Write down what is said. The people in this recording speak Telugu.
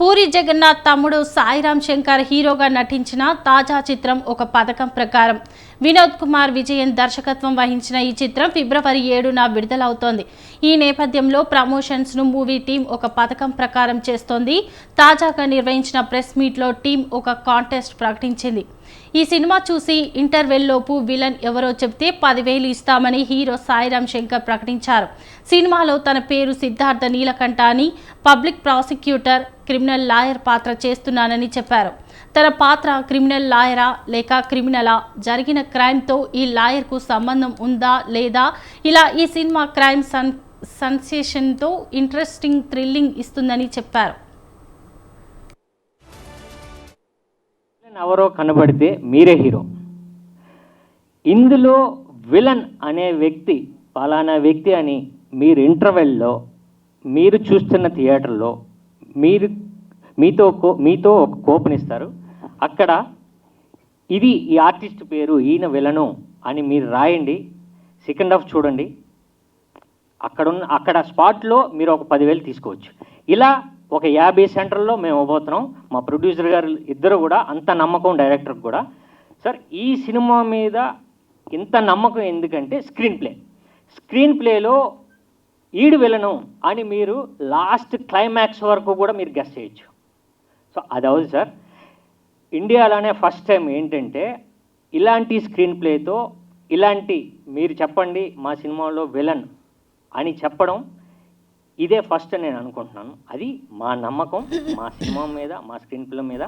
పూరి జగన్నాథ్ తమ్ముడు సాయిరామ్ శంకర్ హీరోగా నటించిన తాజా చిత్రం ఒక పథకం ప్రకారం. వినోద్ కుమార్ విజయన్ దర్శకత్వం వహించిన ఈ చిత్రం ఫిబ్రవరి ఏడున విడుదలవుతోంది. ఈ నేపథ్యంలో ప్రమోషన్స్ను మూవీ టీం ఒక పథకం ప్రకారం చేస్తోంది. తాజాగా నిర్వహించిన ప్రెస్ మీట్లో టీం ఒక కాంటెస్ట్ ప్రకటించింది. ఈ సినిమా చూసి ఇంటర్వెల్ లోపు విలన్ ఎవరో చెప్తే పదివేలు ఇస్తామని హీరో సాయిరామ్ శంకర్ ప్రకటించారు. సినిమాలో తన పేరు సిద్ధార్థ నీలకంఠ అని పబ్లిక్ ప్రాసిక్యూటర్ క్రిమినల్ లాయర్ పాత్ర చేస్తున్నానని చెప్పారు. తన పాత్ర క్రిమినల్ లాయరా లేక క్రిమినలా? జరిగిన క్రైమ్తో ఈ లాయర్కు సంబంధం ఉందా లేదా? ఇలా ఈ సినిమా క్రైమ్ సన్ సన్సేషన్తో ఇంట్రెస్టింగ్ థ్రిల్లింగ్ ఇస్తుందని చెప్పారు. ఎవరో కనబడితే మీరే హీరో. ఇందులో విలన్ అనే వ్యక్తి పలానా వ్యక్తి అని మీరు ఇంటర్వెల్లో మీరు చూస్తున్న థియేటర్లో మీరు మీతో కో మీతో ఒక కోపనిస్తారు. అక్కడ ఇది ఈ ఆర్టిస్ట్ పేరు ఈయన విలను అని మీరు రాయండి. సెకండ్ హాఫ్ చూడండి. అక్కడున్న అక్కడ స్పాట్లో మీరు ఒక పదివేలు తీసుకోవచ్చు. ఇలా ఒక యాభై సెంటర్లో మేము ఇవ్వబోతున్నాం మా ప్రొడ్యూసర్ గారు ఇద్దరు కూడా అంత నమ్మకం డైరెక్టర్ కూడా. సార్ ఈ సినిమా మీద ఇంత నమ్మకం ఎందుకంటే స్క్రీన్ ప్లే. స్క్రీన్ ప్లేలో ఈడు విలను అని మీరు లాస్ట్ క్లైమాక్స్ వరకు కూడా మీరు గెస్ట్ చేయొచ్చు. సో అది అవును సార్. ఇండియాలోనే ఫస్ట్ టైం ఏంటంటే ఇలాంటి స్క్రీన్ ప్లేతో ఇలాంటి మీరు చెప్పండి మా సినిమాలో విలన్ అని చెప్పడం ఇదే ఫస్ట్ అని నేను అనుకుంటున్నాను. అది మా నమ్మకం మా సినిమా మీద మా స్క్రీన్ ప్లే మీద.